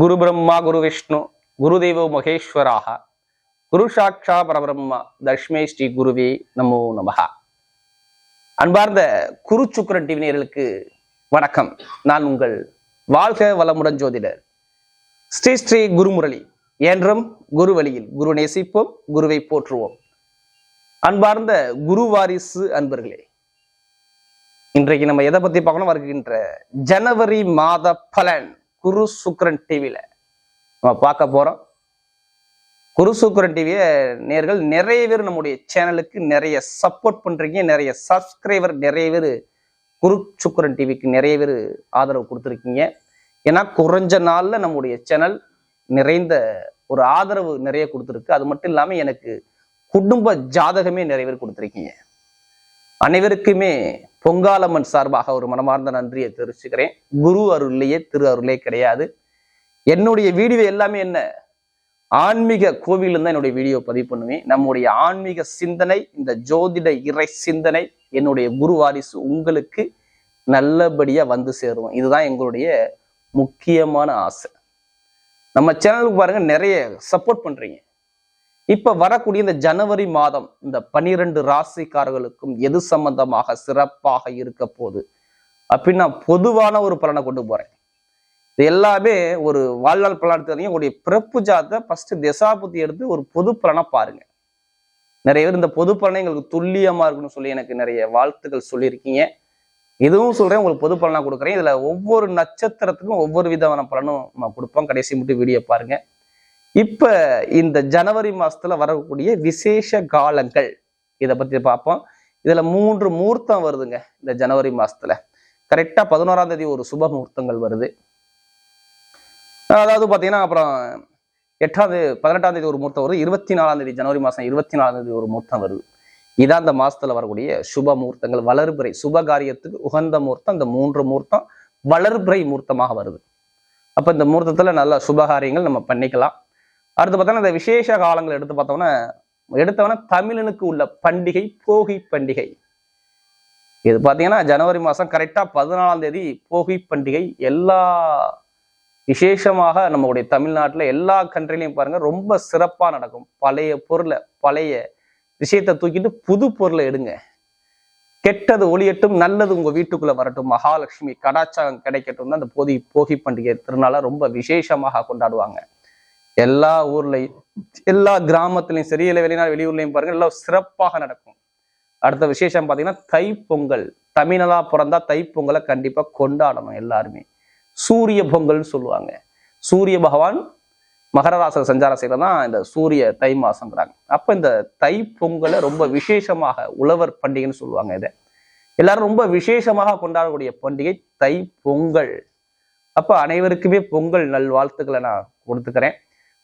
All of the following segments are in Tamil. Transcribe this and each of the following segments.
குரு பிரம்மா குரு விஷ்ணு குருதேவோ மகேஸ்வராக குரு சாட்சா பரபிரம்மா தஷ்மே ஸ்ரீ குருவே நமோ நமகா அன்பார்ந்த குரு சுக்கரன் டிவி வணக்கம். நான் உங்கள் வாழ்க வளமுடன் ஜோதிடர் ஸ்ரீ ஸ்ரீ குருமுரளி. என்றும் குரு வழியில் குரு நேசிப்போம் குருவை போற்றுவோம். அன்பார்ந்த குரு வாரிசு அன்பர்களே இன்றைக்கு நம்ம எதை பத்தி பார்க்கணும்? வருகின்ற ஜனவரி மாத பலன். குரு சுக்ரன் டிவியில் நம்ம பார்க்க போகிறோம் குரு சுக்ரன் டிவியை நேர்கள் நிறைய பேர் நம்முடைய சேனலுக்கு நிறைய சப்போர்ட் பண்ணுறீங்க நிறைய சப்ஸ்கிரைபர் நிறைய பேர் குரு சுக்ரன் டிவிக்கு நிறைய பேர் ஆதரவு கொடுத்துருக்கீங்க. ஏன்னா குறைஞ்ச நாளில் நம்முடைய சேனல் நிறைந்த ஒரு ஆதரவு நிறைய கொடுத்துருக்கு. அது மட்டும் இல்லாமல் எனக்கு குடும்ப ஜாதகமே நிறைய பேர் கொடுத்துருக்கீங்க. அனைவருக்குமே பொங்காலம்மன் சார்பாக ஒரு மனமார்ந்த நன்றியை தெரிவிச்சுக்கிறேன். குரு அருள்லையே திரு அருளே கிடையாது. என்னுடைய வீடியோ எல்லாமே என்ன? ஆன்மீக கோவிலில் தான் என்னுடைய வீடியோ பதிவு பண்ணுவேன். நம்முடைய ஆன்மீக சிந்தனை இந்த ஜோதிட இறை சிந்தனை என்னுடைய குரு வாரிசு உங்களுக்கு நல்லபடியாக வந்து சேருவோம் இதுதான் எங்களுடைய முக்கியமான ஆசை. நம்ம சேனலுக்கு பாருங்க நிறைய சப்போர்ட் பண்றீங்க. இப்ப வரக்கூடிய இந்த ஜனவரி மாதம் இந்த பனிரெண்டு ராசிக்காரர்களுக்கும் எது சம்பந்தமாக சிறப்பாக இருக்க போகுது? அப்படின்னு நான் பொதுவான ஒரு பலனை கொண்டு போறேன். இது எல்லாமே ஒரு வாழ்நாள் பலன் தெரியும் உங்களுடைய பிறப்பு ஜாத்தை ஃபர்ஸ்ட் திசாபுத்தி எடுத்து ஒரு பொது பலனை பாருங்க. நிறைய பேர் இந்த பொது பலனை எங்களுக்கு துல்லியமா இருக்குன்னு சொல்லி எனக்கு நிறைய வாழ்த்துக்கள் சொல்லியிருக்கீங்க. இதுவும் சொல்றேன் உங்களுக்கு பொது பலனா கொடுக்குறேன். இதுல ஒவ்வொரு நட்சத்திரத்துக்கும் ஒவ்வொரு விதமான பலனும் நம்ம கொடுப்போம். கடைசி மட்டும் வீடியோ பாருங்க. இப்போ இந்த ஜனவரி மாதத்தில் வரக்கூடிய விசேஷ காலங்கள் இதை பற்றி பார்ப்போம். இதில் மூன்று முகூர்த்தம் வருதுங்க இந்த ஜனவரி மாசத்துல. கரெக்டாக பதினோராம் தேதி ஒரு சுப முகூர்த்தங்கள் வருது. அதாவது பார்த்தீங்கன்னா அப்புறம் எட்டாவது பதினெட்டாம் தேதி ஒரு முகூர்த்தம் வருது. இருபத்தி நாலாம் தேதி ஜனவரி மாதம் இருபத்தி நாலாம் தேதி ஒரு முகூர்த்தம் வருது. இதான் அந்த மாசத்துல வரக்கூடிய சுப முகூர்த்தங்கள் வளர்பிறை சுப காரியத்துக்கு உகந்த முகூர்த்தம். இந்த மூன்று முகூர்த்தம் வளர்பிறை முகூர்த்தமாக வருது. அப்போ இந்த முகூர்த்தத்தில் நல்ல சுபகாரியங்கள் நம்ம பண்ணிக்கலாம். அடுத்து பார்த்தோன்னா இந்த விசேஷ காலங்கள் எடுத்து பார்த்தோம்னா எடுத்தவன தமிழனுக்கு உள்ள பண்டிகை போகி பண்டிகை. இது பார்த்தீங்கன்னா ஜனவரி மாதம் கரெக்டாக பதினாலாம் தேதி போகி பண்டிகை. எல்லா விசேஷமாக நம்மளுடைய தமிழ்நாட்டில் எல்லா கண்ட்ரிலையும் பாருங்க ரொம்ப சிறப்பாக நடக்கும். பழைய பொருளை பழைய விஷயத்தை தூக்கிட்டு புது பொருளை எடுங்க. கெட்டது ஒளியட்டும் நல்லது உங்கள் வீட்டுக்குள்ளே வரட்டும். மகாலட்சுமி கடாச்சாரம் கிடைக்கட்டும் தான் அந்த போதி போகி பண்டிகை திருநாளை ரொம்ப விசேஷமாக கொண்டாடுவாங்க. எல்லா ஊர்லையும் எல்லா கிராமத்துலயும் சரி இல்லை வெளிநாடு வெளியூர்லையும் பாருங்க எல்லாம் சிறப்பாக நடக்கும். அடுத்த விசேஷம் பார்த்தீங்கன்னா தைப்பொங்கல். பொங்கல் தமிழனா பிறந்தா தைப்பொங்கலை கண்டிப்பாக கொண்டாடணும் எல்லாருமே. சூரிய பொங்கல்னு சொல்லுவாங்க. சூரிய பகவான் மகர ராச சஞ்சார செய்யல தான் இந்த சூரிய தை மாசங்கிறாங்க அப்போ இந்த தை பொங்கலை ரொம்ப விசேஷமாக உழவர் பண்டிகைன்னு சொல்லுவாங்க இதை. எல்லாரும் ரொம்ப விசேஷமாக கொண்டாடக்கூடிய பண்டிகை தை பொங்கல் அப்போ அனைவருக்குமே பொங்கல் நல்வாழ்த்துக்களை நான் கொடுத்துக்கிறேன்.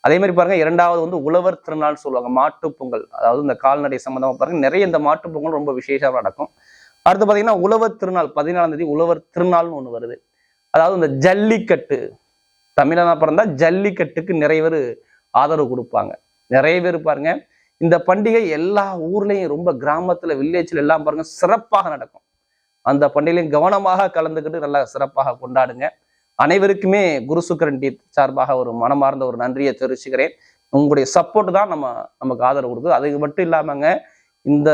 அதே மாதிரி பாருங்க இரண்டாவது வந்து உழவர் திருநாள் சொல்லுவாங்க மாட்டு பொங்கல். அதாவது இந்த கால்நடை சம்பந்தமா பாருங்க நிறைய இந்த மாட்டு பொங்கல் ரொம்ப விசேஷமா நடக்கும். அடுத்து பாத்தீங்கன்னா உழவர் திருநாள் பதினாலாம் தேதி உழவர் திருநாள்னு ஒண்ணு வருது. அதாவது இந்த ஜல்லிக்கட்டு தமிழனா பிறந்தா ஜல்லிக்கட்டுக்கு நிறைய பேர் ஆதரவு கொடுப்பாங்க. நிறைய பேர் பாருங்க இந்த பண்டிகை எல்லா ஊர்லயும் ரொம்ப கிராமத்துல வில்லேஜ்ல எல்லாம் பாருங்க சிறப்பாக நடக்கும். அந்த பண்டிகையிலையும் கவனமாக கலந்துக்கிட்டு நல்லா சிறப்பாக கொண்டாடுங்க. அனைவருக்குமே குரு சுக்கரன் டீத் சார்பாக ஒரு மனமார்ந்த ஒரு நன்றியை தெரிவிச்சுக்கிறேன். உங்களுடைய சப்போர்ட் தான் நம்ம நமக்கு ஆதரவு கொடுக்குது. அதுக்கு மட்டும் இல்லாமங்க இந்த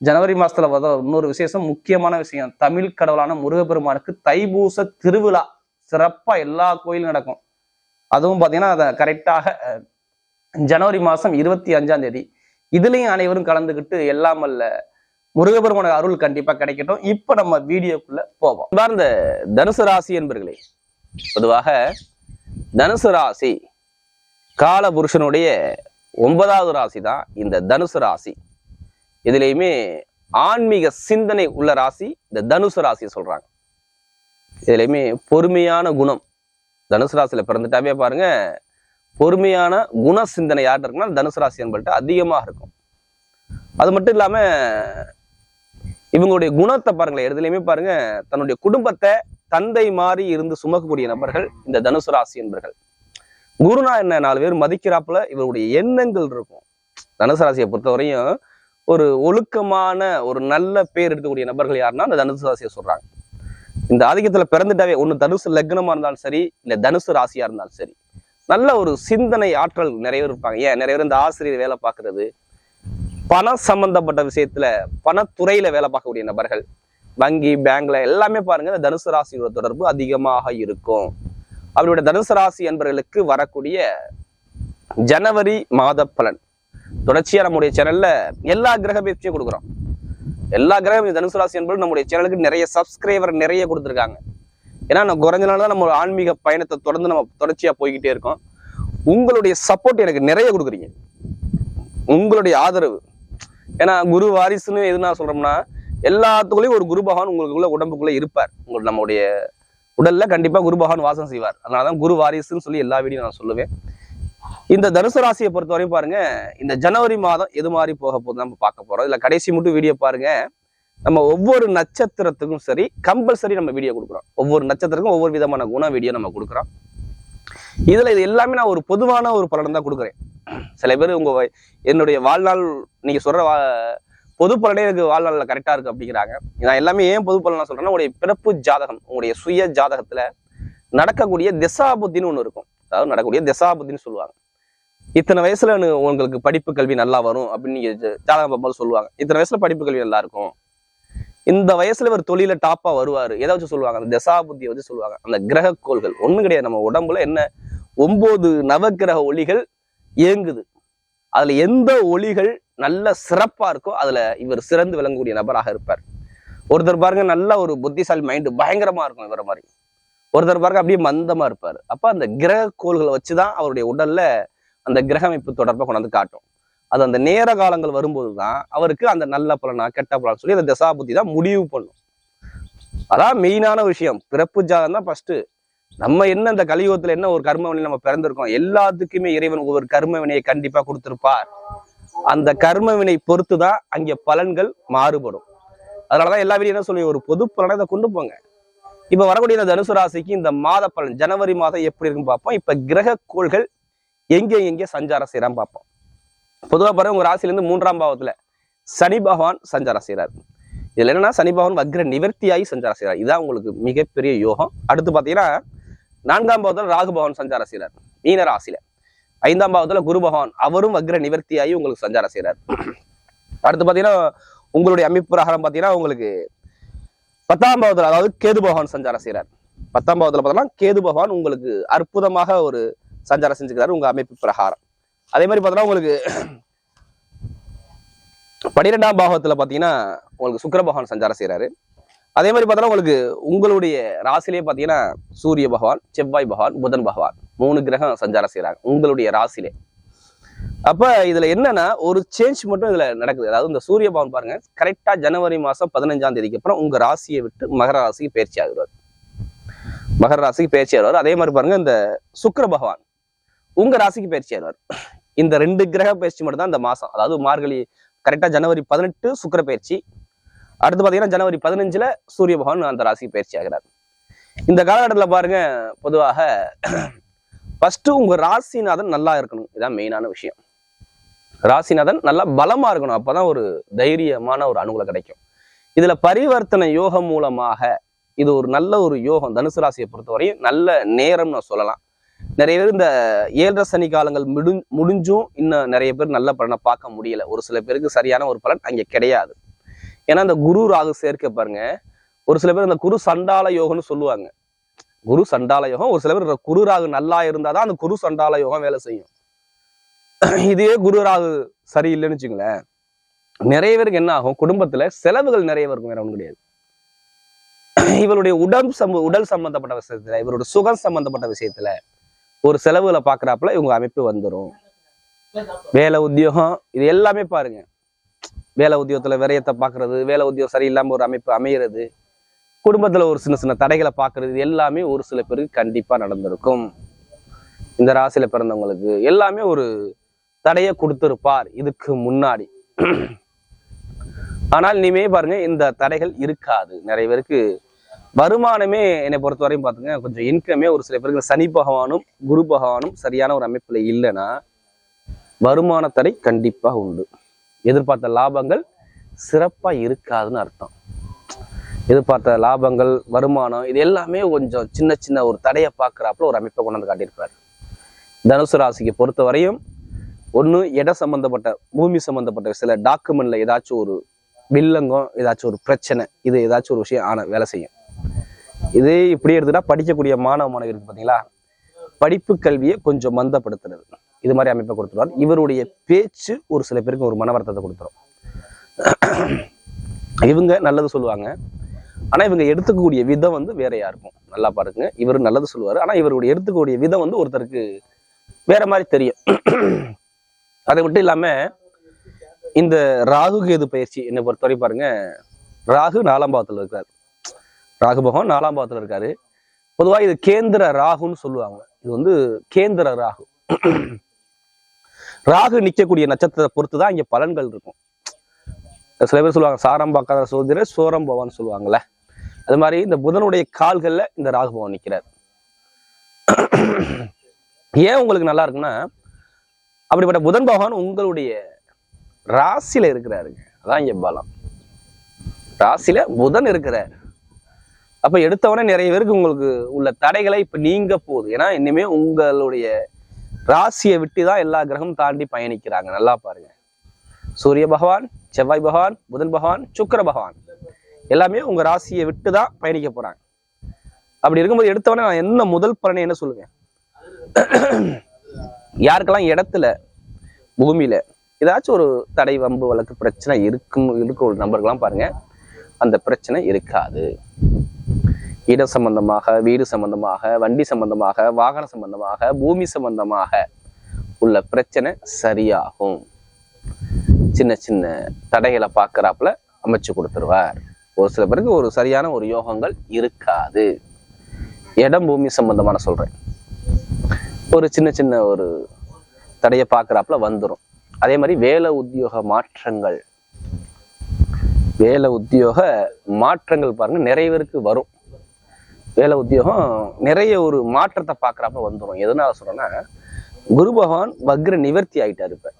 ஜனவரி மாதத்தில் வர இன்னொரு விசேஷம் முக்கியமான விஷயம் தமிழ் கடவுளான முருகப்பெருமானுக்கு தைபூச திருவிழா. சிறப்பாக எல்லா கோயிலும் நடக்கும். அதுவும் பார்த்தீங்கன்னா அதை கரெக்டாக ஜனவரி மாதம் இருபத்தி அஞ்சாம் தேதி. இதுலேயும் அனைவரும் கலந்துக்கிட்டு எல்லாமல்ல முருகபெருமான அருள் கண்டிப்பா கிடைக்கட்டும். இப்ப நம்ம வீடியோக்குள்ள போவோம். இந்த தனுசு ராசி என்பர்களே பொதுவாக தனுசு ராசி கால புருஷனுடைய ஒன்பதாவது ராசி தான் இந்த தனுசு ராசி. இதுலேயுமே ஆன்மீக சிந்தனை உள்ள ராசி இந்த தனுசு ராசி சொல்றாங்க. இதுலையுமே பொறுமையான குணம். தனுசு ராசியில பிறந்துட்டாவே பாருங்க பொறுமையான குண சிந்தனை யார்கிட்ட இருக்குன்னா தனுசு ராசி என்பது அதிகமாக இருக்கும். அது மட்டும் இல்லாமல் இவங்களுடைய குணத்தை பாருங்களேன் எதுலையுமே பாருங்க தன்னுடைய குடும்பத்தை தந்தை மாறி இருந்து சுமக்கக்கூடிய நபர்கள் இந்த தனுசு ராசி என்பர்கள். குருனா என்ன நாலு பேர் மதிக்கிறாப்புல இவருடைய எண்ணங்கள் இருக்கும். தனுசு ராசியை பொறுத்தவரையும் ஒரு ஒழுக்கமான ஒரு நல்ல பேர் எடுக்கக்கூடிய நபர்கள் யாருன்னா அந்த தனுசு ராசியை சொல்றாங்க. இந்த ஆதிக்கத்துல பிறந்துட்டாவே ஒண்ணு தனுசு லக்னமா இருந்தாலும் சரி இல்ல தனுசு ராசியா இருந்தாலும் சரி நல்ல ஒரு சிந்தனை ஆற்றல் நிறைய பேர் இருப்பாங்க. ஏன்? நிறைய பேர் இந்த ஆசிரியர் வேலை பார்க்கறது பணம் சம்பந்தப்பட்ட விஷயத்துல பணத்துறையில வேலை பார்க்கக்கூடிய நபர்கள் வங்கி பேங்க்ல எல்லாமே பாருங்க இந்த தனுசு ராசியோட தொடர்பு அதிகமாக இருக்கும். அவருடைய தனுசு ராசி என்பவர்களுக்கு வரக்கூடிய ஜனவரி மாத பலன். தொடர்ச்சியா நம்முடைய சேனல்ல எல்லா கிரக பயிற்சியும் கொடுக்குறோம். எல்லா கிரகம் தனுசு ராசி என்பது நம்முடைய சேனலுக்கு நிறைய சப்ஸ்கிரைபர் நிறைய கொடுத்துருக்காங்க. ஏன்னா நம்ம குறைஞ்ச நாள் தான் நம்ம ஆன்மீக பயணத்தை தொடர்ந்து நம்ம தொடர்ச்சியா போய்கிட்டே இருக்கோம். உங்களுடைய சப்போர்ட் எனக்கு நிறைய கொடுக்குறீங்க. உங்களுடைய ஆதரவு ஏன்னா குரு வாரிசுன்னு எது நான் சொல்றோம்னா எல்லாத்துக்குள்ளேயும் ஒரு குரு பகவான் உங்களுக்குள்ள உடம்புக்குள்ள இருப்பார். உங்களுக்கு நம்முடைய உடல்ல கண்டிப்பா குரு பகவான் வாசம் செய்வார். அதனாலதான் குரு வாரிசுன்னு சொல்லி எல்லா வீடியும் நான் சொல்லுவேன். இந்த தனுசு ராசியை பொறுத்த வரையும் பாருங்க இந்த ஜனவரி மாதம் எது மாதிரி போக போகுது நம்ம பார்க்க போறோம். இதுல கடைசி மட்டும் வீடியோ பாருங்க. நம்ம ஒவ்வொரு நட்சத்திரத்துக்கும் சரி கம்பல்சரி நம்ம வீடியோ கொடுக்குறோம். ஒவ்வொரு நட்சத்திரத்துக்கும் ஒவ்வொரு விதமான குண வீடியோ நம்ம கொடுக்குறோம். இதுல இது எல்லாமே நான் ஒரு பொதுவான ஒரு பலன் தான் கொடுக்குறேன். சில பேர் உங்க என்னுடைய வாழ்நாள் நீங்க சொல்ற வா- பொது எனக்கு வாழ்நாளில் கரெக்டாக இருக்கு அப்படிங்கிறாங்க. நான் எல்லாமே ஏன் பொது சொல்கிறேன்னா சொல்றேன்னா உங்களுடைய பிறப்பு ஜாதகம் உங்களுடைய சுய ஜாதகத்தில் நடக்கக்கூடிய திசாபுத்தின்னு ஒன்று இருக்கும். அதாவது நடக்கக்கூடிய திசாபுத்தின்னு சொல்லுவாங்க. இத்தனை வயசுல உங்களுக்கு படிப்பு கல்வி நல்லா வரும் அப்படின்னு நீங்க ஜாதகம் பார்க்கும்போது சொல்லுவாங்க. இத்தனை வயசுல படிப்பு கல்வி நல்லா இருக்கும். இந்த வயசுல ஒரு தொழில டாப்பா வருவாரு. எதை வச்சு சொல்லுவாங்க? அந்த திசாபுத்தியை வச்சு சொல்லுவாங்க. அந்த கிரக கோள்கள். ஒண்ணும் கிடையாது. நம்ம உடம்புல என்ன? ஒன்பது நவக்கிரக ஒளிகள் இயங்குது. அதுல எந்த ஒளிகள் நல்ல சிறப்பா இருக்கோ அதுல இவர் சிறந்து விளங்கக்கூடிய நபராக இருப்பார். ஒருத்தர் பாருங்க நல்ல ஒரு புத்திசாலி மைண்டு பயங்கரமா இருக்கும் இவரை மாதிரி. ஒருத்தர் பாருங்க அப்படியே மந்தமா இருப்பார். அப்ப அந்த கிரக கோள்களை வச்சுதான் அவருடைய உடல்ல அந்த கிரகமைப்பு தொடர்பாக கொண்டாந்து காட்டும். அது அந்த நேர காலங்கள் வரும்போது தான் அவருக்கு அந்த நல்ல பலனா கெட்ட பலனா சொல்லி அந்த தசாபுத்தி தான் முடிவு பண்ணும். அதான் மெயினான விஷயம். பிறப்பு ஜாதம் தான் ஃபர்ஸ்ட் நம்ம என்ன இந்த கலியுகத்துல என்ன ஒரு கர்ம வினை நம்ம பிறந்திருக்கோம்? எல்லாத்துக்குமே இறைவன் ஒவ்வொரு கர்ம வினையை கண்டிப்பா கொடுத்திருப்பார். அந்த கர்மவினை பொறுத்து தான் அங்கே பலன்கள் மாறுபடும். அதனாலதான் எல்லா வீடியும் என்ன சொல்லி ஒரு பொது பலனை இதை கொண்டு போங்க. இப்ப வரக்கூடிய இந்த தனுசு ராசிக்கு இந்த மாத பலன் ஜனவரி மாதம் எப்படி இருக்குன்னு பார்ப்போம். இப்ப கிரக கோள்கள் எங்கே எங்கே சஞ்சாரம் செய்யறான்னு பார்ப்போம். பொதுவாக பாருங்க உங்க ராசில இருந்து மூன்றாம் பாவத்துல சனி பகவான் சஞ்சாரம் செய்யறாரு இதுல என்னன்னா சனி பகவான் வக்ர நிவர்த்தியாகி சஞ்சாரம் செய்யறாரு இதான் உங்களுக்கு மிகப்பெரிய யோகம். அடுத்து பாத்தீங்கன்னா நான்காம் பாவத்துல ராகு பகவான் சஞ்சாரம் செய்யறாரு மீன ராசியில. ஐந்தாம் பாவத்துல குரு பகவான் அவரும் வக்ர நிவர்த்தியாகி உங்களுக்கு சஞ்சாரம் செய்யறாரு அடுத்து பாத்தீங்கன்னா உங்களுடைய அமைப்பு பிரகாரம் பாத்தீங்கன்னா உங்களுக்கு பத்தாம் பாவத்துல அதாவது கேது பகவான் சஞ்சாரம் செய்யறாரு பத்தாம் பாவத்துல பார்த்தோம்னா கேது பகவான் உங்களுக்கு அற்புதமாக ஒரு சஞ்சாரம் செஞ்சுக்கிறாரு உங்க அமைப்பு பிரகாரம். அதே மாதிரி பார்த்தோம்னா உங்களுக்கு பன்னிரெண்டாம் பாகத்துல பாத்தீங்கன்னா உங்களுக்கு சுக்கர பகவான் சஞ்சாரம் செய்யறாரு அதே மாதிரி பார்த்தோன்னா உங்களுக்கு உங்களுடைய ராசிலே பாத்தீங்கன்னா சூரிய பகவான் செவ்வாய் பகவான் புதன் பகவான் மூணு கிரகம் சஞ்சாரம் செய்கிறாங்க உங்களுடைய ராசிலே அப்ப இதுல என்னன்னா ஒரு சேஞ்ச் மட்டும் இதுல நடக்குது. அதாவது இந்த சூரிய பகவான் பாருங்க கரெக்டா ஜனவரி மாசம் பதினஞ்சாம் தேதிக்கு அப்புறம் உங்க ராசியை விட்டு மகர ராசிக்கு பயிற்சி ஆகுறாரு மகர ராசிக்கு பயிற்சி ஆகிறார் அதே மாதிரி பாருங்க இந்த சுக்கர பகவான் உங்க ராசிக்கு பயிற்சி ஆகிறார் இந்த ரெண்டு கிரக பயிற்சி மட்டும் தான் இந்த மாசம். அதாவது மார்கழி கரெக்டா ஜனவரி பதினெட்டு சுக்கிர பயிற்சி அடுத்து பாத்தீங்கன்னா ஜனவரி பதினஞ்சுல சூரிய பகவான் அந்த ராசிக்கு பயிற்சி ஆகிறார். இந்த காலகட்டத்துல பாருங்க பொதுவாக ஃபஸ்ட்டு உங்க ராசிநாதன் நல்லா இருக்கணும். இதான் மெயினான விஷயம். ராசிநாதன் நல்லா பலமா இருக்கணும். அப்பதான் ஒரு தைரியமான ஒரு அனுகூலம் கிடைக்கும். இதுல பரிவர்த்தனை யோகம் மூலமாக இது ஒரு நல்ல ஒரு யோகம். தனுசு ராசியை பொறுத்தவரையும் நல்ல நேரம்னு சொல்லலாம். நிறைய பேர் இந்த ஏழரை சனி காலங்கள் முடிஞ்சும் இன்னும் நிறைய பேர் நல்ல பலனை பார்க்க முடியல. ஒரு சில பேருக்கு சரியான ஒரு பலன் அங்கே கிடையாது. ஏன்னா அந்த குரு ராகு சேர்க்க பாருங்க. ஒரு சில பேர் அந்த குரு சண்டால யோகம்னு சொல்லுவாங்க. குரு சண்டால யோகம் ஒரு சில பேர் குரு ராகு நல்லா இருந்தாதான் அந்த குரு சண்டால யோகம் வேலை செய்யும். இதே குரு ராகு சரியில்லைன்னு வச்சுங்களேன் நிறைய பேருக்கு என்ன ஆகும்? குடும்பத்துல செலவுகள் நிறைய இருக்கும் வேற ஒன்றும் கிடையாது. இவருடைய உடல் சம்ப உடல் சம்பந்தப்பட்ட விஷயத்துல இவருடைய சுகம் சம்பந்தப்பட்ட விஷயத்துல ஒரு செலவுகளை பாக்குறாப்புல இவங்க அமைப்பு வந்துடும் வேலை உத்தியோகம் இது எல்லாமே பாருங்க. வேலை உத்தியோகத்தில் விரயத்தை பார்க்குறது வேலை உத்தியோகம் சரியில்லாமல் ஒரு அமைப்பு அமையிறது குடும்பத்தில் ஒரு சின்ன சின்ன தடைகளை பார்க்குறது இது எல்லாமே ஒரு சில பேருக்கு கண்டிப்பாக நடந்திருக்கும். இந்த ராசியில் பிறந்தவங்களுக்கு எல்லாமே ஒரு தடையை கொடுத்துருப்பார் இதுக்கு முன்னாடி. ஆனால் இனிமே பாருங்க இந்த தடைகள் இருக்காது. நிறைய பேருக்கு வருமானமே என்னை பொறுத்த வரையும் கொஞ்சம் இன்கமே ஒரு சில பேருக்கு சனி பகவானும் குரு பகவானும் சரியான ஒரு அமைப்பில் இல்லைன்னா வருமான தடை கண்டிப்பாக உண்டு. எதிர்பார்த்த லாபங்கள் சிறப்பா இருக்காதுன்னு அர்த்தம். எதிர்பார்த்த லாபங்கள் வருமானம் இது எல்லாமே கொஞ்சம் சின்ன சின்ன ஒரு தடையை பார்க்குறாப்புல ஒரு அமைப்பை கொண்டு வந்து காட்டியிருப்பார் தனுசு ராசிக்கு பொறுத்த வரையும் ஒன்று இட சம்பந்தப்பட்ட பூமி சம்பந்தப்பட்ட சில டாக்குமெண்ட்ல ஏதாச்சும் ஒரு வில்லங்கம் ஏதாச்சும் ஒரு பிரச்சனை இது ஏதாச்சும் ஒரு விஷயம் ஆன வேலை செய்யும். இது இப்படி எடுத்துட்டா படிக்கக்கூடிய மாணவ மாணவர்கள் பார்த்தீங்களா படிப்பு கல்வியை கொஞ்சம் மந்தப்படுத்துறது. இது மாதிரி அமைப்பை கொடுத்துருவார். இவருடைய பேச்சு ஒரு சில பேருக்கு ஒரு மன வருத்தத்தை கொடுத்துரும். இவங்க நல்லது சொல்லுவாங்க. ஆனா இவங்க எடுத்துக்கக்கூடிய விதம் வந்து வேறையா இருக்கும் நல்லா பாருங்க. இவர் நல்லது சொல்லுவார். ஆனா இவருடைய எடுத்துக்கக்கூடிய விதம் வந்து ஒருத்தருக்கு வேற மாதிரி தெரியும். அதை மட்டும் இல்லாம இந்த ராகு கேது பயிற்சி என்னை பொறுத்தவரை பாருங்க ராகு நாலாம் பாவத்துல இருக்கார். ராகு பகவான் நாலாம் பாவத்துல இருக்காரு. பொதுவாக இது கேந்திர ராகுன்னு சொல்லுவாங்க. இது வந்து கேந்திர ராகு. ராகு நிற்கக்கூடிய நட்சத்திரத்தை பொறுத்து தான் இங்கே பலன்கள் இருக்கும். சில பேர் சொல்லுவாங்க சாரம் பார்க்காத சோதிர சோரம் பவான் சொல்லுவாங்கல்ல. அது மாதிரி இந்த புதனுடைய கால்களில் இந்த ராகு பவன் நிற்கிறார் ஏன் உங்களுக்கு நல்லா இருக்குன்னா அப்படிப்பட்ட புதன் பகவான் உங்களுடைய ராசியில இருக்கிறாருங்க. அதான் இங்க பலம். ராசியில புதன் இருக்கிறார். அப்ப எடுத்தவொடனே நிறைய பேருக்கு உங்களுக்கு உள்ள தடைகளை இப்ப நீங்க போகுது. ஏன்னா இனிமே உங்களுடைய ராசியை விட்டு தான் எல்லா கிரகம் தாண்டி பயணிக்கிறாங்க. நல்லா பாருங்க. சூரிய பகவான் செவ்வாய் பகவான் புதன் பகவான் சுக்கர பகவான். எல்லாமே உங்க ராசியை விட்டு தான் பயணிக்க போறாங்க. அப்படி இருக்கும்போது எடுத்தவொடனே நான் என்ன முதல் பலனை என்ன சொல்லுவேன் யாருக்கெல்லாம் இடத்துல பூமியில ஏதாச்சும் ஒரு தடை வம்பு வழக்கு பிரச்சனை இருக்கும் இருக்க ஒரு நபர்கள்லாம் பாருங்க. அந்த பிரச்சனை இருக்காது. இட சம்பந்தமாக வீடு சம்பந்தமாக வண்டி சம்பந்தமாக வாகன சம்பந்தமாக பூமி சம்பந்தமாக உள்ள பிரச்சனை சரியாகும். சின்ன சின்ன தடைகளை பார்க்கறாப்புல அமைச்சு கொடுத்துருவார். ஒரு சில பேருக்கு ஒரு சரியான ஒரு யோகங்கள் இருக்காது. இடம் பூமி சம்பந்தமான சொல்றேன். ஒரு சின்ன சின்ன ஒரு தடையை பார்க்கறாப்புல வந்துடும் அதே மாதிரி வேலை உத்தியோக மாற்றங்கள். வேலை உத்தியோக மாற்றங்கள் பாருங்க நிறைய பேருக்கு வரும். வேலை உத்தியோகம் நிறைய ஒரு மாற்றத்தை பார்க்குறப்ப வந்துடும் எதனால சொல்றேன்னா குரு பகவான் வக்ர நிவர்த்தி ஆயிட்டாரு இப்ப.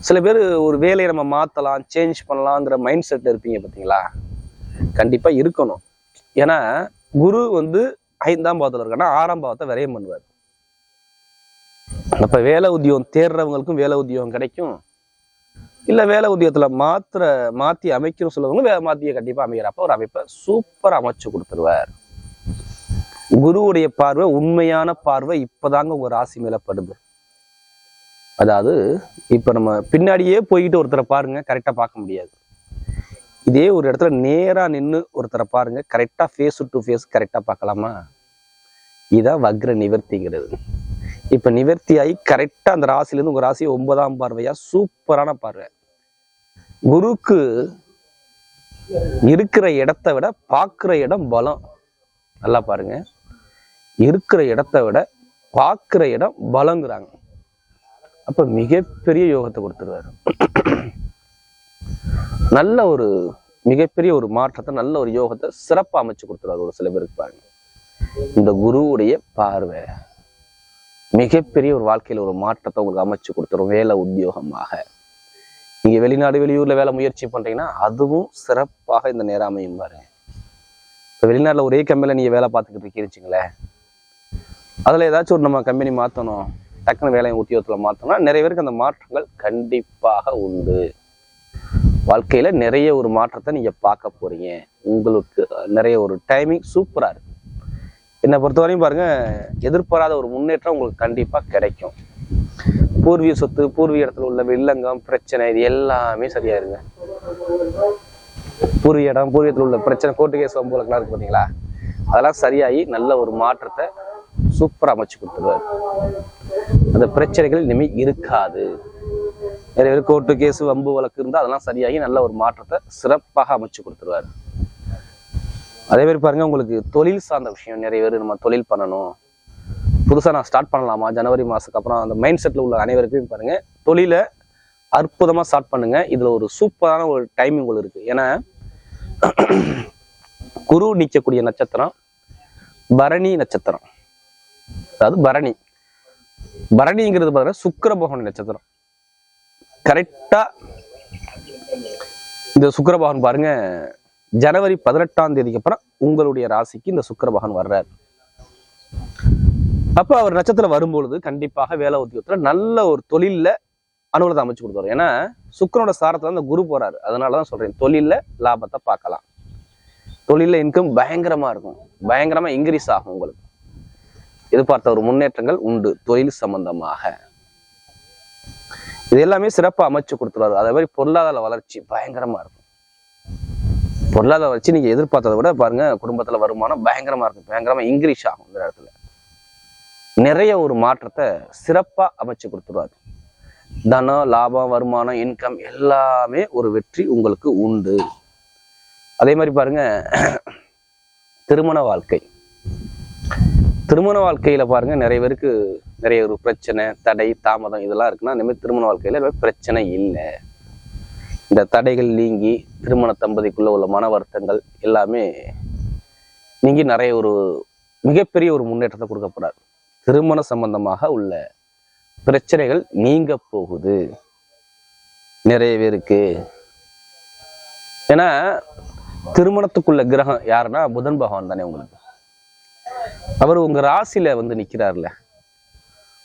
சில பேர் ஒரு வேலையை நம்ம மாத்தலாம் சேஞ்ச் பண்ணலாங்கிற மைண்ட் செட் இருப்பீங்க பார்த்தீங்களா கண்டிப்பா இருக்கணும். ஏன்னா குரு வந்து ஐந்தாம் பாவத்தில் இருக்கான்னா ஆறாம் பாவத்தை விரயம் பண்ணுவார். அப்ப வேலை உத்தியோகம் தேடுறவங்களுக்கும் வேலை உத்தியோகம் கிடைக்கும். இல்ல வேலை உத்தியோகத்துல மாத்திர மாத்தி அமைக்கணும் சொல்லுவவங்க வே மாத்தியை கண்டிப்பா அமைகிறப்ப ஒரு அமைப்பை சூப்பர் அமைச்சு கொடுத்துருவார். குருவுடைய பார்வை உண்மையான பார்வை இப்பதாங்க உங்க ராசி மேல படுது. அதாவது இப்ப நம்ம பின்னாடியே போய்கிட்டு ஒருத்தரை பாருங்க கரெக்டா பார்க்க முடியாது. இதே ஒரு இடத்துல நேரா நின்று ஒருத்தரை பாருங்க கரெக்டா ஃபேஸ் டு ஃபேஸ் கரெக்டா பார்க்கலாமா? இதான் வக்ர நிவர்த்திங்கிறது. இப்ப நிவர்த்தி ஆகி கரெக்டா அந்த ராசில இருந்து உங்க ராசி ஒன்பதாம் பார்வையா சூப்பரான பார்வை. குருக்கு இருக்கிற இடத்தை விட பார்க்குற இடம் பலம். நல்லா பாருங்க. இருக்கிற இடத்தை விட பார்க்குற இடம் பலங்கிறாங்க. அப்ப மிகப்பெரிய யோகத்தை கொடுத்துருவாரு. நல்ல ஒரு மிகப்பெரிய ஒரு மாற்றத்தை நல்ல ஒரு யோகத்தை சிறப்பா அமைச்சு கொடுத்துருவாரு ஒரு சில பேருக்கு பாருங்க. இந்த குருவுடைய பார்வை மிகப்பெரிய ஒரு வாழ்க்கையில ஒரு மாற்றத்தை உங்களுக்கு அமைச்சு கொடுத்துரும் வேலை உத்தியோகமாக. நீங்க வெளிநாடு வெளியூர்ல வேலை முயற்சி பண்றீங்கன்னா அதுவும் சிறப்பாக இந்த நேரம் அமையும் பாருங்க. இப்போ வெளிநாட்டுல ஒரே கம்பெனில நீங்க வேலை பார்த்துக்கிட்டு இருக்கீங்களேன் அதுல ஏதாச்சும் ஒரு நம்ம கம்பெனி மாத்தணும் டக்குன்னு வேலையை உத்தியோகத்துல மாத்தணும்னா நிறைய பேருக்கு அந்த மாற்றங்கள் கண்டிப்பாக உண்டு. வாழ்க்கையில நிறைய ஒரு மாற்றத்தை நீங்க பார்க்க போறீங்க. உங்களுக்கு நிறைய ஒரு டைமிங் சூப்பரா இருக்கு. என்னை பொறுத்தவரையும் பாருங்க எதிர்பாராத ஒரு முன்னேற்றம் உங்களுக்கு கண்டிப்பா கிடைக்கும். பூர்வீக சொத்து பூர்வீக இடத்துல உள்ள வில்லங்கம் பிரச்சனை இது எல்லாமே சரியாயிருங்க. பூர்வீக இடம் பூர்வீகத்தில் உள்ள பிரச்சனை கோர்ட்டு கேஸ் வம்புகளுக்கெல்லாம் இருக்கு பார்த்தீங்களா அதெல்லாம் சரியாகி நல்ல ஒரு மாற்றத்தை சூப்பரா அமைச்சு கொடுத்துருவார். அந்த பிரச்சனைகள் இனிமேல் இருக்காது. நிறைய பேர் கோர்ட்டு கேஸ் வம்பு வழக்கு இருந்தால் அதெல்லாம் சரியாகி நல்ல ஒரு மாற்றத்தை சிறப்பாக அமைச்சு கொடுத்துருவார். அதே மாதிரி பாருங்க உங்களுக்கு தொழில் சார்ந்த விஷயம் நிறைய பேர் நம்ம தொழில் பண்ணணும். புதுசாக நான் ஸ்டார்ட் பண்ணலாமா? ஜனவரி மாதத்துக்கு அப்புறம் அந்த மைண்ட் செட்டில் உள்ள அனைவருக்கும் பாருங்க. தொழிலை அற்புதமாக ஸ்டார்ட் பண்ணுங்க. இதில் ஒரு சூப்பரான ஒரு டைமிங் உங்களுக்கு இருக்கு. ஏன்னா குரு நிற்கக்கூடிய நட்சத்திரம் பரணி நட்சத்திரம். அதாவது பரணி. பரணிங்கிறது பார்த்தீங்கன்னா சுக்கிர பகவான் நட்சத்திரம். கரெக்டா இந்த சுக்கிர பகவான் பாருங்க ஜனவரி பதினெட்டாம் தேதிக்கு அப்புறம் உங்களுடைய ராசிக்கு இந்த சுக்கிர பகவான் வர்றார். அப்ப அவர் நட்சத்திரம் வரும்பொழுது கண்டிப்பாக வேலை உத்தியோகத்தில் நல்ல ஒரு தொழில்ல அனுகூலத்தை அமைச்சு கொடுத்தாரு ஏன்னா சுக்கரோட சாரத்தில் அந்த குரு போறாரு. அதனாலதான் சொல்றேன் தொழில்ல லாபத்தை பார்க்கலாம். தொழில்ல இன்கம் பயங்கரமா இருக்கும். பயங்கரமா இன்க்ரீஸ் ஆகும் உங்களுக்கு. எதிர்பார்த்த ஒரு முன்னேற்றங்கள் உண்டு தொழில் சம்பந்தமாக. இது எல்லாமே சிறப்பா அமைச்சு கொடுத்துருவாரு. அதே மாதிரி பொருளாதார வளர்ச்சி பயங்கரமா இருக்கும். பொருளாதார வளர்ச்சி நீங்க எதிர்பார்த்ததை விட பாருங்க குடும்பத்துல வருமானம் பயங்கரமா இருக்கும். பயங்கரமா இன்க்ரீஸ் ஆகும் இந்த இடத்துல நிறைய ஒரு மாற்றத்தை சிறப்பாக அமைச்சு கொடுத்துருவாரு. தனம் லாபம் வருமானம் இன்கம் எல்லாமே ஒரு வெற்றி உங்களுக்கு உண்டு. அதே மாதிரி பாருங்க திருமண வாழ்க்கை. திருமண வாழ்க்கையில பாருங்க நிறைய பேருக்கு நிறைய ஒரு பிரச்சனை தடை தாமதம் இதெல்லாம் இருக்குன்னா இந்த மாதிரி திருமண வாழ்க்கையில பிரச்சனை இல்லை. இந்த தடைகள் நீங்கி திருமண தம்பதிக்குள்ள உள்ள மன வருத்தங்கள் எல்லாமே நீங்கி நிறைய ஒரு மிகப்பெரிய ஒரு முன்னேற்றத்தை கொடுக்கப்படாது திருமண சம்பந்தமாக உள்ள பிரச்சனைகள் நீங்க போகுது. நிறைய பேருக்கு. ஏன்னா திருமணத்துக்குள்ள கிரகம் யாருன்னா புதன் பகவான் தானே உங்களுக்கு. அவர் உங்க ராசியில வந்து நிக்கிறார்ல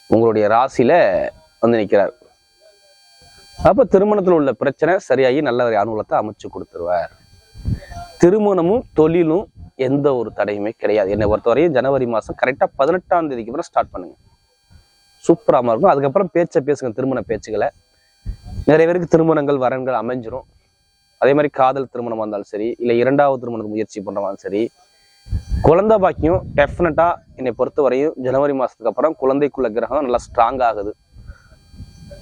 உங்களுடைய ராசியில வந்து நிக்கிறார். அப்ப திருமணத்தில் உள்ள பிரச்சனை சரியாகி நல்ல ஒரு அனுகூலத்தை அமைச்சு கொடுத்துருவார். திருமணமும் தொழிலும் எந்த ஒரு தடையுமே கிடையாது. என்னை பொறுத்தவரையும் ஜனவரி மாதம் கரெக்டாக பதினெட்டாம் தேதிக்கு அப்புறம் ஸ்டார்ட் பண்ணுங்க. சூப்பராக இருக்கும். அதுக்கப்புறம் பேச்சை பேசுங்க திருமண பேச்சுகளை நிறைய பேருக்கு திருமணங்கள் வரன்கள் அமைஞ்சிரும். அதே மாதிரி காதல் திருமணமாக இருந்தாலும் சரி இல்லை இரண்டாவது திருமணத்துக்கு முயற்சி பண்றவாலும் சரி குழந்தை பாக்கியம் டெஃபினட்டாக என்னை பொறுத்த வரையும் ஜனவரி மாதத்துக்கு அப்புறம் குழந்தைக்குள்ள கிரகம் நல்லா ஸ்ட்ராங் ஆகுது.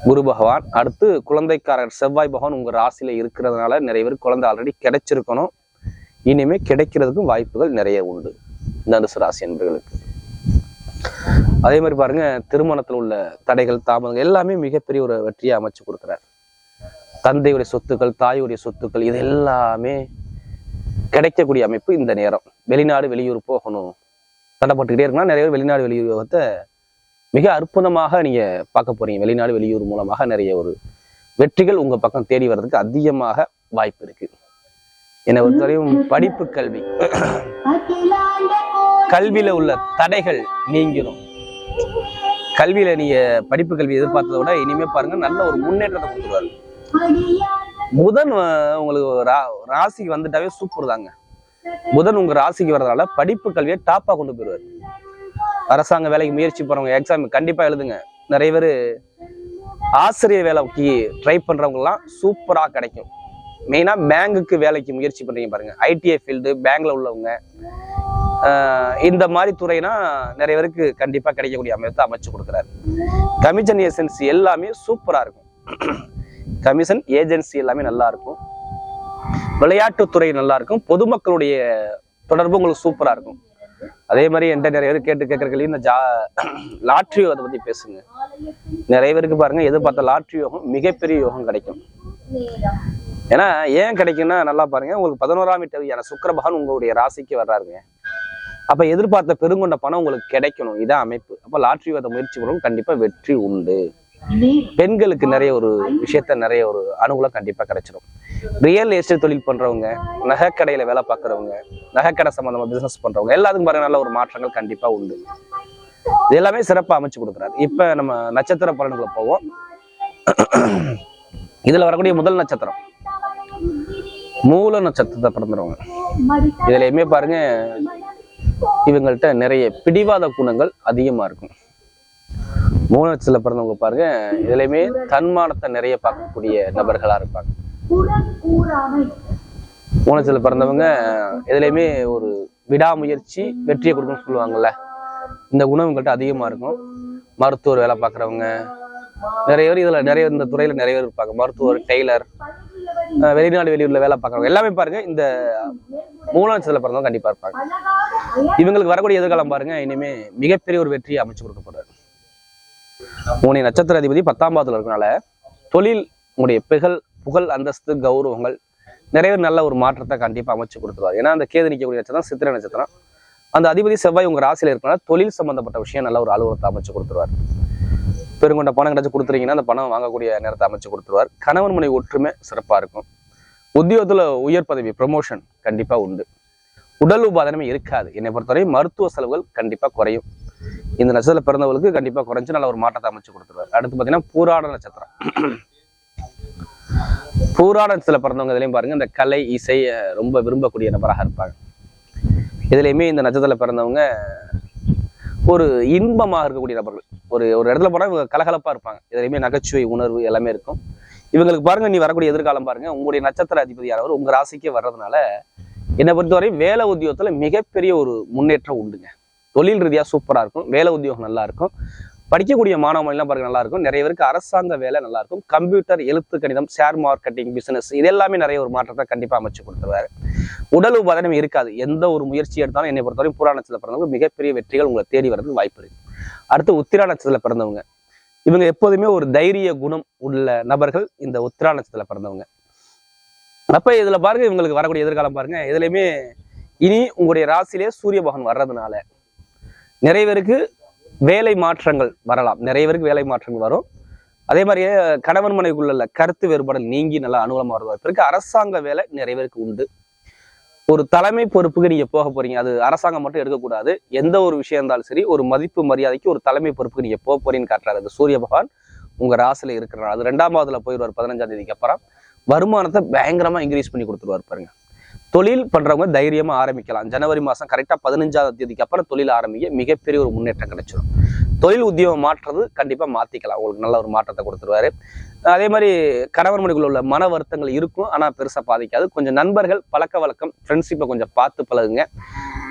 குரு பகவான் அடுத்து குழந்தைக்காரர் செவ்வாய் பகவான் உங்கள் ராசியில் இருக்கிறதுனால நிறைய பேர் குழந்தை ஆல்ரெடி கிடைச்சிருக்கணும். இனிமே கிடைக்கிறதுக்கும் வாய்ப்புகள் நிறைய உண்டு. தனுசு ராசி என்பர்களுக்கு. அதே மாதிரி பாருங்க திருமணத்தில் உள்ள தடைகள் தாமதங்கள் எல்லாமே மிகப்பெரிய ஒரு வெற்றியை அமைச்சு கொடுக்குறார். தந்தையுடைய சொத்துக்கள் தாயுடைய சொத்துக்கள் இது எல்லாமே கிடைக்கக்கூடிய அமைப்பு இந்த நேரம். வெளிநாடு வெளியூர் போகணும். தடைப்பட்டுக்கிட்டே இருக்குன்னா நிறைய பேர் வெளிநாடு வெளியூர் யோகத்தை மிக அற்புதமாக நீங்க பார்க்க போறீங்க. வெளிநாடு வெளியூர் மூலமாக நிறைய ஒரு வெற்றிகள் உங்க பக்கம் தேடி வர்றதுக்கு அதிகமாக வாய்ப்பு இருக்கு. என்னை பொறுத்தவரையும் படிப்பு கல்வி. கல்வியில உள்ள தடைகள் நீங்கிரும். கல்வியில நீங்க படிப்பு கல்வி எதிர்பார்த்ததை விட இனிமே பாருங்க நல்ல ஒரு முன்னேற்றத்தை கொடுத்துருவாரு. புதன் உங்களுக்கு ராசிக்கு வந்துட்டாவே சூப்பர் தாங்க. புதன் உங்க ராசிக்கு வர்றதால படிப்பு கல்வியை டாப்பா கொண்டு போயிருவாரு அரசாங்க வேலைக்கு முயற்சி போறவங்க எக்ஸாம் கண்டிப்பா எழுதுங்க. நிறைய பேர் ஆசிரியர் வேலைக்கு ட்ரை பண்றவங்க எல்லாம் சூப்பரா கிடைக்கும். மெயினாக பேங்குக்கு வேலைக்கு முயற்சி பண்ணுறீங்க பாருங்கள் ஐடிஐ ஃபீல்டு பேங்கில் உள்ளவங்க. இந்த மாதிரி துறைனா நிறைய பேருக்கு கண்டிப்பாக கிடைக்கக்கூடிய அமைப்பை அமைச்சு கொடுக்குறாரு. கமிஷன் ஏஜென்சி எல்லாமே சூப்பராக இருக்கும். கமிஷன் ஏஜென்சி எல்லாமே நல்லா இருக்கும். விளையாட்டுத்துறை நல்லா இருக்கும். பொதுமக்களுடைய தொடர்பு உங்களுக்கு சூப்பராக இருக்கும். அதே மாதிரி என்கிட்ட நிறைய பேர் கேட்டு கேட்கற இந்த ஜா லாட்ரி யோகத்தை பற்றி பேசுங்க. நிறைய பேருக்கு பாருங்க எதிர்பார்த்த லாட்ரி யோகம் மிகப்பெரிய யோகம் கிடைக்கும். ஏன்னா ஏன் கிடைக்கும்னா நல்லா பாருங்க உங்களுக்கு பதினோராம் வீட்டு சுக்கிர பகவான் உங்களுடைய ராசிக்கு வர்றாருங்க. அப்ப எதிர்பார்த்த பெருங்கொண்ட பணம் உங்களுக்கு கிடைக்கணும். இதான் அமைப்பு. அப்ப லாட்ரி யோகத்தை முயற்சி பண்ணுவோம் கண்டிப்பா வெற்றி உண்டு. பெண்களுக்கு நிறைய ஒரு விஷயத்த நிறைய ஒரு அனுகூலம் கண்டிப்பா கிடைச்சிடும் ரியல் எஸ்டேட் தொழில் பண்றவங்க நகைக்கடையில வேலை பார்க்கறவங்க நகைக்கடை சம்பந்தமா பிசினஸ் பண்றவங்க எல்லாத்துக்கும் பாருங்க நல்ல ஒரு மாற்றங்கள் கண்டிப்பா உண்டு. இது எல்லாமே சிறப்பா அமைச்சு கொடுக்குறாரு. இப்ப நம்ம நட்சத்திர பலன்களை போவோம். இதுல வரக்கூடிய முதல் நட்சத்திரம். மூல நட்சத்திரத்தை பிறந்தவங்க இதுலயுமே பாருங்க இவங்கள்ட்ட நிறைய பிடிவாத குணங்கள் அதிகமா இருக்கும். மூல நட்சத்திரத்துல பிறந்தவங்க பாருங்க இதுலயுமே தன்மானத்தை நிறைய பார்க்கக்கூடிய நபர்களா இருப்பாங்க. மூலத்தில் பிறந்தவங்க எதுலையுமே ஒரு விடாமுயற்சி வெற்றியை கொடுக்கணும்னு சொல்லுவாங்கல்ல இந்த உணவுங்கள்ட்ட அதிகமாக அதிகமா இருக்கும். மருத்துவர் வேலை பார்க்குறவங்க நிறைய பேர் இதுல நிறைய இந்த துறையில நிறைய பேர் இருப்பாங்க. மருத்துவர் டெய்லர் வெளிநாடு வெளியூர்ல வேலை பார்க்குறவங்க. எல்லாமே பாருங்க இந்த மூணாம் நட்சத்திரத்துல பிறந்தவங்க கண்டிப்பா இருப்பாங்க. இவங்களுக்கு வரக்கூடிய எதிர்காலம் பாருங்க இனிமே மிகப்பெரிய ஒரு வெற்றியை அமைச்சு கொடுக்க போறாரு. மூணு நட்சத்திர அதிபதி பத்தாம் பாதத்தில் இருக்கனால தொழில் உங்களுடைய புகழ் புகழ் அந்தஸ்து கௌரவங்கள் நிறைய நல்ல ஒரு மாற்றத்தை கண்டிப்பா அமைச்சு கொடுத்துருவார். ஏன்னா அந்த கேது நிற்கக்கூடிய நட்சத்திரம் சித்திரை நட்சத்திரம். அந்த அதிபதி செவ்வாய் உங்க ராசியில இருக்கனால தொழில் சம்பந்தப்பட்ட விஷயம் நல்ல ஒரு அலுவலகத்தை அமைச்சு கொடுத்துருவார். பெருங்கொண்ட பணம் கிடச்சி கொடுத்துறீங்கன்னா அந்த பணம் வாங்கக்கூடிய நேரத்தை அமைச்சு கொடுத்துருவார். கணவன் மனைவி ஒற்றுமை சிறப்பா இருக்கும். உத்தியோகத்துல உயர் பதவி ப்ரமோஷன் கண்டிப்பா உண்டு. உடல் உபாதனமே இருக்காது. என்னை பொறுத்தவரை மருத்துவ செலவுகள் கண்டிப்பா குறையும். இந்த நட்சத்திரத்தில் பிறந்தவங்களுக்கு கண்டிப்பா குறைஞ்சு நல்ல ஒரு மாற்றத்தை அமைச்சு கொடுத்துருவார். அடுத்து பாத்தீங்கன்னா பூராட நட்சத்திரம். பூராடத்தில் பிறந்தவங்க இதுலயும் பாருங்க இந்த கலை இசையை ரொம்ப விரும்பக்கூடிய நபராக இருப்பாங்க. இதுலையுமே இந்த நட்சத்திரத்தில் பிறந்தவங்க ஒரு இன்பமாக இருக்கக்கூடிய நபர்கள். ஒரு ஒரு இடத்துல போனா இவங்க கலகலப்பா இருப்பாங்க. இதுலயுமே நகைச்சுவை உணர்வு எல்லாமே இருக்கும். இவங்களுக்கு பாருங்க நீ வரக்கூடிய எதிர்காலம் பாருங்க. உங்களுடைய நட்சத்திர அதிபதியானவர் உங்க ராசிக்கே வர்றதுனால என்னை பொறுத்தவரை வேலை உத்தியோகத்தில் மிகப்பெரிய ஒரு முன்னேற்றம் உண்டுங்க. தொழில் ரீதியா சூப்பரா இருக்கும். வேலை உத்தியோகம் நல்லா இருக்கும். படிக்கக்கூடிய மாணவர்கள்லாம் பாருங்க நல்லா இருக்கும். நிறைய பேருக்கு அரசாங்க வேலை நல்லா இருக்கும். கம்ப்யூட்டர் எழுத்து கணிதம் ஷேர் மார்க்கெட்டிங் பிசினஸ் இது எல்லாமே நிறைய ஒரு மாற்றத்தை கண்டிப்பா அமைச்சு கொடுத்துருவாரு. உடல் உபாதனம் இருக்காது. எந்த ஒரு முயற்சி எடுத்தாலும் என்னை பொறுத்தவரை புராணத்தில் பிறந்தவங்க மிகப்பெரிய வெற்றிகள் உங்களை தேடி வரதுக்கு வாய்ப்பு இருக்கு. அடுத்து உத்திரா நட்சத்திரத்தில் பிறந்தவங்க. இவங்க எப்போதுமே ஒரு தைரிய குணம் உள்ள நபர்கள் இந்த உத்திரா நட்சத்திரத்தில் பிறந்தவங்க. அப்போ இதில் பாருங்க இவங்களுக்கு வரக்கூடிய எதிர்காலம் பாருங்க. இதுலையுமே இனி உங்களுடைய ராசியிலே சூரிய பகவான் வர்றதுனால நிறைய பேருக்கு வேலை மாற்றங்கள் வரலாம். நிறைய பேருக்கு வேலை மாற்றங்கள் வரும். அதே மாதிரியே கணவன் மனைவிக்குள்ள கருத்து வேறுபாடு நீங்கி நல்லா அனுகூலமாக வரது பிறகு இருக்கு. அரசாங்க வேலை நிறைய பேருக்கு உண்டு. ஒரு தலைமை பொறுப்புக்கு நீங்க போக போறீங்க. அது அரசாங்கம் மட்டும் எடுக்கக்கூடாது. எந்த ஒரு விஷயம் இருந்தாலும் சரி ஒரு மதிப்பு மரியாதைக்கு ஒரு தலைமை பொறுப்புக்கு நீங்க போக போறீங்கன்னு காட்டுறாரு அது சூரிய பகவான். உங்க ராசில இருக்கிறார் அது ரெண்டாம் மாதத்துல போயிடுவார் பதினஞ்சாம் தேதிக்கு அப்புறம். வருமானத்தை பயங்கரமா இன்க்ரீஸ் பண்ணி கொடுத்துருவார் பாருங்க. தொழில் பண்ணுறவங்க தைரியமாக ஆரம்பிக்கலாம். ஜனவரி மாதம் கரெக்டாக பதினஞ்சாவது தேதிக்கு அப்புறம் தொழில் ஆரம்பிக்க மிகப்பெரிய ஒரு முன்னேற்றம் கிடைச்சிடும் தொழில் உத்தியோகம் மாற்றுறது கண்டிப்பாக மாத்திக்கலாம். உங்களுக்கு நல்ல ஒரு மாற்றத்தை கொடுத்துருவாரு. அதே மாதிரி கணவர் மணிக்குள்ள உள்ள மன வருத்தங்கள் இருக்கும். ஆனால் பெருசாக பாதிக்காது. கொஞ்சம் நண்பர்கள் பழக்க வழக்கம் ஃப்ரெண்ட்ஷிப்பை கொஞ்சம் பார்த்து பழகுங்க.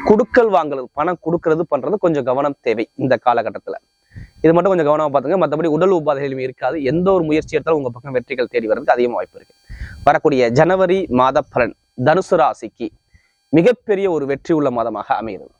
குடுக்கல் வாங்குறது பணம் கொடுக்கறது பண்ணுறது கொஞ்சம் கவனம் தேவை இந்த காலகட்டத்தில். இது மட்டும் கொஞ்சம் கவனமாக பார்த்துங்க. மற்றபடி உடல் உபாதைகளும் இருக்காது. எந்த ஒரு முயற்சி எடுத்தாலும் உங்கள் பக்கம் வெற்றிகள் தேடி வர்றதுக்கு அதிகமாக வாய்ப்பு இருக்குது வரக்கூடிய ஜனவரி மாத பலன். தனுசு ராசிக்கு மிகப்பெரிய ஒரு வெற்றி உள்ள மாதமாக அமைகிறது.